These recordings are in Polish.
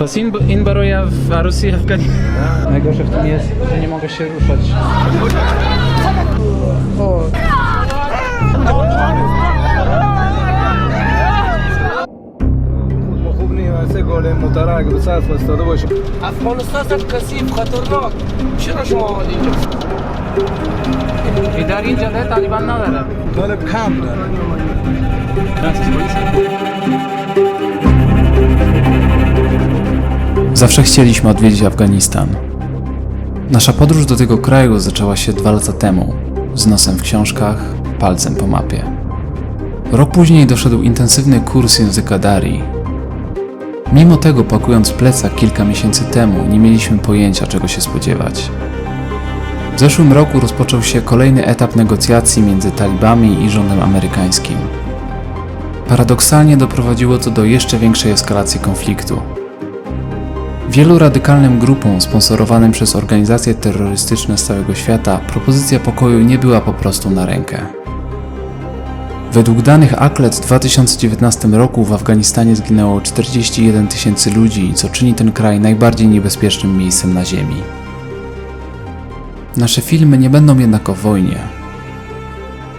پس این, این برای عروسی افغانی نگاش افتونی jest, że nie mogę się ruszać. O. خوب باشه افغانستان سب کسی خطرناک چرا شما آمد اینجا؟ در این نداره طالب کم داره Zawsze chcieliśmy odwiedzić Afganistan. Nasza podróż do tego kraju zaczęła się dwa lata temu, z nosem w książkach, palcem po mapie. Rok później doszedł intensywny kurs języka Dari. Mimo tego, pakując plecak kilka miesięcy temu, nie mieliśmy pojęcia, czego się spodziewać. W zeszłym roku rozpoczął się kolejny etap negocjacji między talibami i rządem amerykańskim. Paradoksalnie doprowadziło to do jeszcze większej eskalacji konfliktu. Wielu radykalnym grupom sponsorowanym przez organizacje terrorystyczne z całego świata propozycja pokoju nie była po prostu na rękę. Według danych ACLED w 2019 roku w Afganistanie zginęło 41 tysięcy ludzi, co czyni ten kraj najbardziej niebezpiecznym miejscem na Ziemi. Nasze filmy nie będą jednak o wojnie.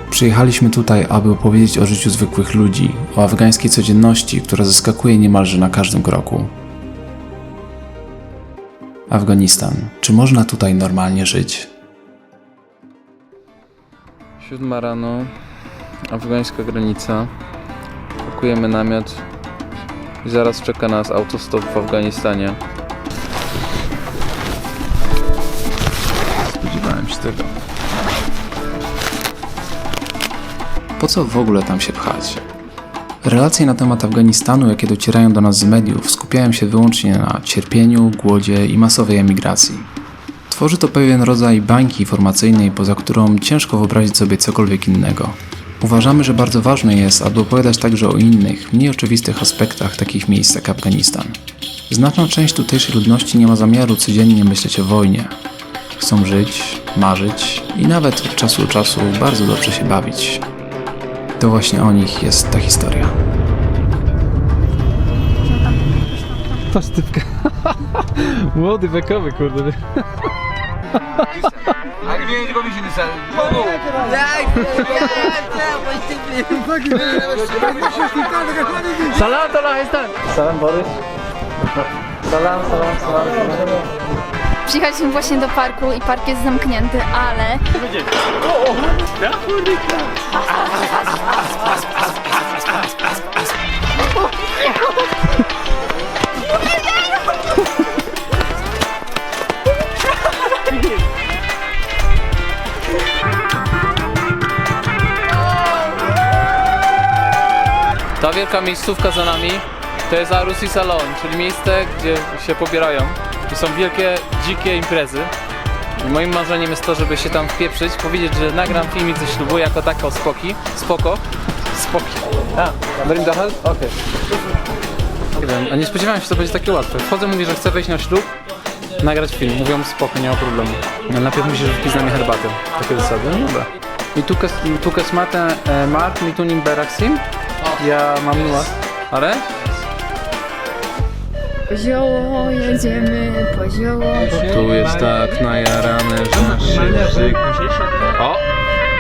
Przyjechaliśmy tutaj, aby opowiedzieć o życiu zwykłych ludzi, o afgańskiej codzienności, która zaskakuje niemalże na każdym kroku. Afganistan. Czy można tutaj normalnie żyć? Siódma rano, afgańska granica. Pakujemy namiot i zaraz czeka nas autostop w Afganistanie. Spodziewałem się tego. Po co w ogóle tam się pchać? Relacje na temat Afganistanu, jakie docierają do nas z mediów, skupiają się wyłącznie na cierpieniu, głodzie i masowej emigracji. Tworzy to pewien rodzaj bańki informacyjnej, poza którą ciężko wyobrazić sobie cokolwiek innego. Uważamy, że bardzo ważne jest, aby opowiadać także o innych, mniej oczywistych aspektach takich miejsc jak Afganistan. Znaczna część tutejszej ludności nie ma zamiaru codziennie myśleć o wojnie. Chcą żyć, marzyć i nawet od czasu do czasu bardzo dobrze się bawić. To właśnie o nich jest ta historia. Ta sztypka. Młody, wekowy, kurde. Salam salam salam. salam. Przyjechaliśmy właśnie do parku i park jest zamknięty, ale Ta wielka miejscówka za nami to jest Arusi Salon, czyli miejsce, gdzie się pobierają. I są wielkie, dzikie imprezy. I moim marzeniem jest to, żeby się tam wpieprzyć, powiedzieć, że nagram filmik ze ślubu jako tako spoki, spoko, spoki. A, Dream Dahel? Okej. A nie spodziewałem się, że to będzie takie łatwe. Wchodzę, mówię, że chcę wejść na ślub, nagrać film. Mówią spoko, nie ma problemu. No, najpierw musisz wypić na mnie herbatę. Takie zasady. No dobra. I tu, kas, tu kasmatę e, Mark, mi tu nim beraksim. Ja mam nuła. Ale? Po zioło jedziemy, po zioło. Tu jest tak najarane, że. O!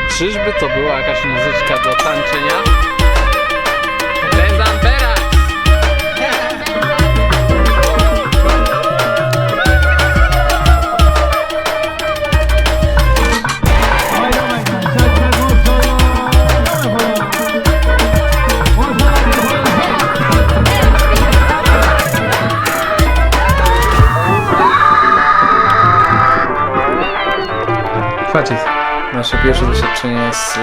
Czyżby to była jakaś muzyczka do tańczenia? Facet. Nasze pierwsze doświadczenie z y,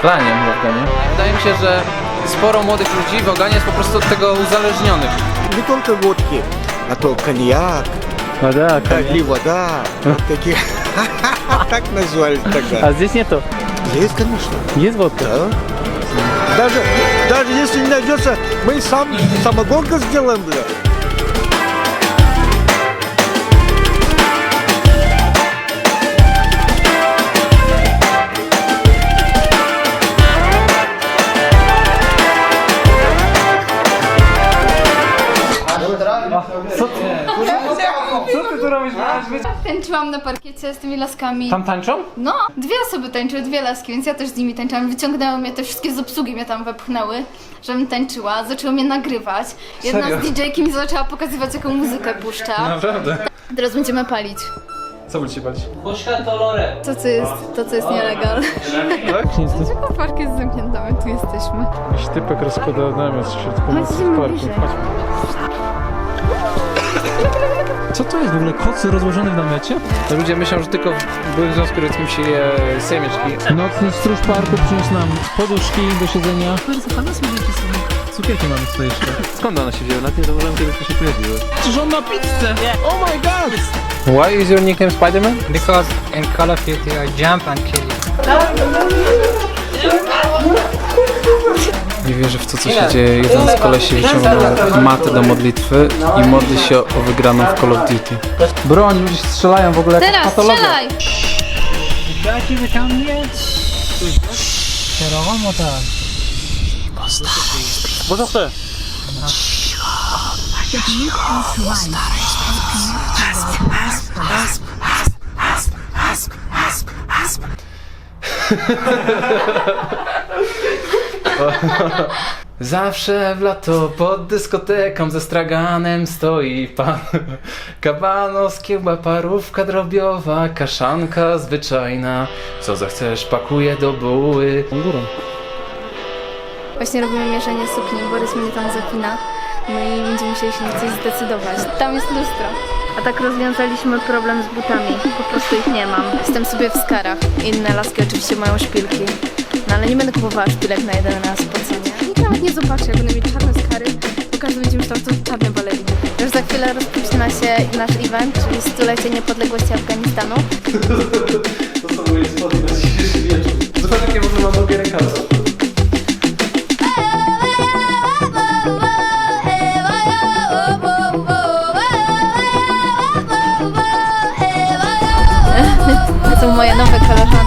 klaniem w Afganie. Wydaje mi się, że sporo młodych ludzi w Afganie jest po prostu od tego uzależnionych. не только водки, а то коньяк, Woda, или вода. Вот такие. Так назвали тогда. здесь нету. Есть, конечно. Есть водка? Да. Даже, даже если не найдется, мы сам самогонку сделаем, бля. robisz, tak, Tańczyłam na parkiecie z tymi laskami. Tam tańczą? No, dwie osoby tańczyły, dwie laski, więc ja też z nimi tańczyłam. Wyciągnęły mnie te wszystkie z obsługi, mnie tam wepchnęły, żebym tańczyła. Zaczęły mnie nagrywać. Jedna Serio? z DJ-ki mi zaczęła pokazywać, jaką muzykę puszcza. Naprawdę. Teraz będziemy palić. Co będziecie bać? Puszka to lore. To, co jest, to, co jest nielegal. Tak? Nic, nic. Dlaczego park jest zamknięty, my tu jesteśmy? Jakiś typek rozkłada namiot wśród pomocy w parku. Chodźmy. Co to jest w ogóle? Kocy rozłożone w namiocie? Ludzie myślą, że tylko w byłym Związku Radzieckim się je semieczki. Nocny stróż parku przyniósł nam poduszki do siedzenia. Bardzo fajne Cukierki mamy tutaj jeszcze. Skąd one się wzięły? Nawet nie zauważyłem, kiedy to się pojawiły. Czyż on ma pizzę? Oh my god! Why is your nickname Spider-Man? Because in Call of Duty I jump and kill you. Nie wierzę w to, co się dzieje. Jeden z kolesi wyciągnął matę do modlitwy i modli się o wygraną w Call of Duty. Broń, ludzie strzelają w ogóle Teraz strzelaj! Zawsze w lato pod dyskoteką ze straganem stoi pan Kabanos, kiełba, parówka drobiowa, kaszanka zwyczajna Co zechcesz pakuje do buły Górą Właśnie robimy mierzenie sukni, Borys mnie tam zapina. No i będziemy musieli się na coś zdecydować. Tam jest lustro. A tak rozwiązaliśmy problem z butami. Po prostu ich nie mam. Jestem sobie w skarach. Inne laski oczywiście mają szpilki. No ale nie będę kupowała szpilek na jeden raz po cenie. Nikt nawet nie zobaczy, jak będę mieć czarne skary, bo każdy będzie myślał, że to czarne baleriny. Już za chwilę rozpoczyna się nasz event, czyli stulecie niepodległości Afganistanu. To są moje spodnie na dzisiejszy wieczór Zobacz jakie może mam drugie rękawy To są moje nowe koleżanki.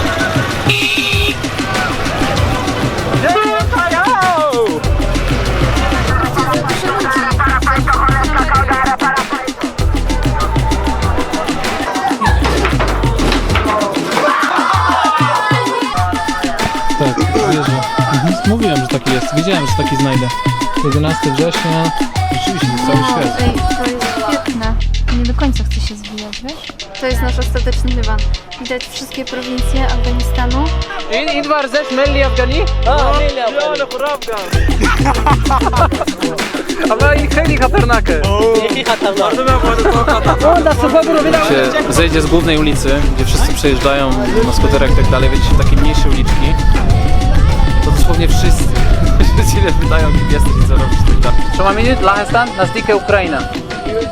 Tak, wierzę. Mhm, Mówiłem, że taki jest. Wiedziałem, że taki znajdę. 11 września. Rzeczywiście, cały świat. Ej, to jest świetne. Nie do końca chcę się zwijać, wiesz? To jest nasz ostateczny dywan. Widać wszystkie prowincje Afganistanu. İdvar zeş melli Afgani? اه ميلي افغاني Ama i chętnie katernakę. się zejdzie z głównej ulicy, gdzie wszyscy przejeżdżają na skuterach i tak dalej, wiecie, takie mniejsze uliczki, to dosłownie wszyscy się pytają, kim jesteś i co robisz i tak dalej. Що minut? Lahestan? Na stikę Ukraina.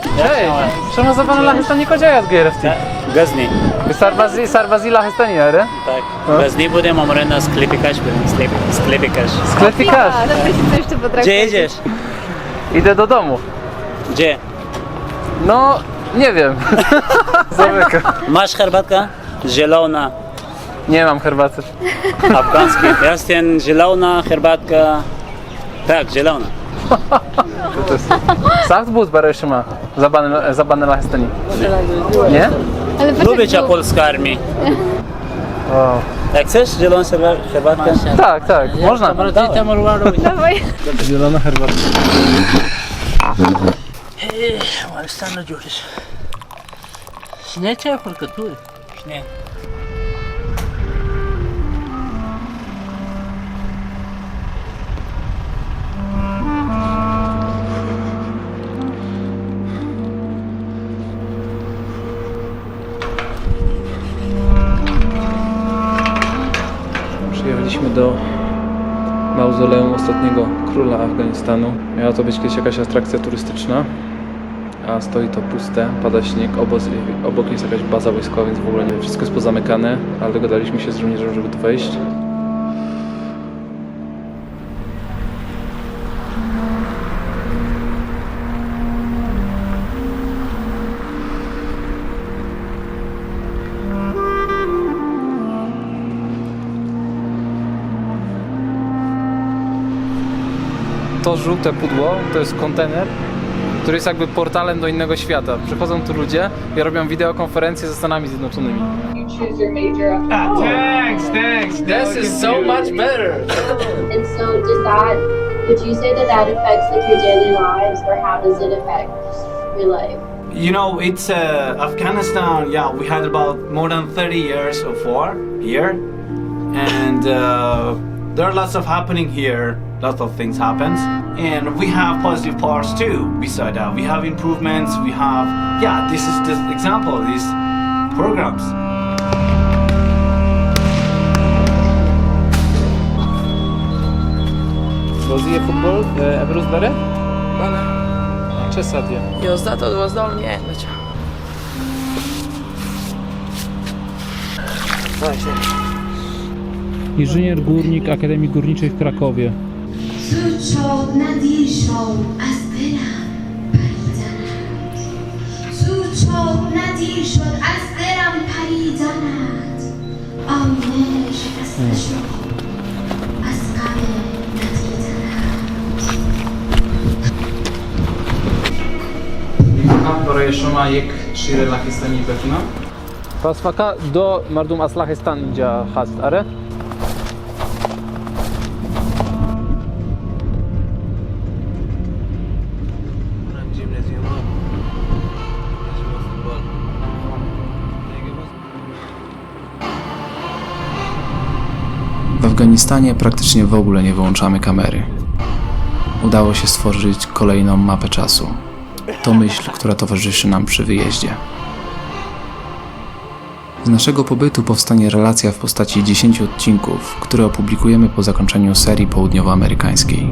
Hej, czemu za pana Lahestan nie kodziaja z GRFT? Gazni, Sarvazi, Sarvazi Lahestani, are? tak. Gazni budeme omre na sklepie cash, sklepie, sklepie cash. Sklepikasz. Ale się. Gdzie jedziesz? Idę do domu. Gdzie? No, nie wiem. Zamykam. Masz herbatka? Zielona, Nie mam herbaty. afgański. Jestem zielona herbatka. Tak, zielona. jest. Saftbus Baryszyma za banel- za banela Hesteni. Nie? Ale patrz, Lubię cię polska armii. Jak chcesz zieloną herbatkę? Tak, tak, można. Dobra, morwa robić. Dawaj. Zielona herbata. Stanę dziurys. Śniecie, tu. Nie. Przyjechaliśmy do mauzoleum ostatniego króla Afganistanu. Miała to być kiedyś jakaś atrakcja turystyczna, a stoi to puste, pada śnieg, obok, obok jest jakaś baza wojskowa, więc w ogóle nie wszystko jest pozamykane, ale dogadaliśmy się z żołnierzem, żeby tu wejść. To żółte pudło to jest kontener, który jest jakby portalem do innego świata. Przychodzą tu ludzie i robią wideokonferencje ze Stanami Zjednoczonymi. Thanks, thanks. This is so much better. And so does that, would you say that that affects like your daily lives or how does it affect your life? You know, it's uh, Afghanistan. Yeah, we had about more than 30 years of war here, and uh, there are lots of happening here. Lots of things happens, and we have positive parts too. Beside that, we have improvements. We have yeah. This is the example of these programs. Rozie futbol, Ebrus Bere? Ce sadie? Eu sunt dat o dau nie, deci. Inżynier górnik Akademii Górniczej w Krakowie. Córczą nad Jeszą, a zbyla Parizana. Córczą nad Jeszą, a zbylam Parizana. O mnie, że a skamy do Mardum Aslahistan hast, are? Afganistanie praktycznie w ogóle nie wyłączamy kamery. Udało się stworzyć kolejną mapę czasu. To myśl, która towarzyszy nam przy wyjeździe. Z naszego pobytu powstanie relacja w postaci 10 odcinków, które opublikujemy po zakończeniu serii południowoamerykańskiej.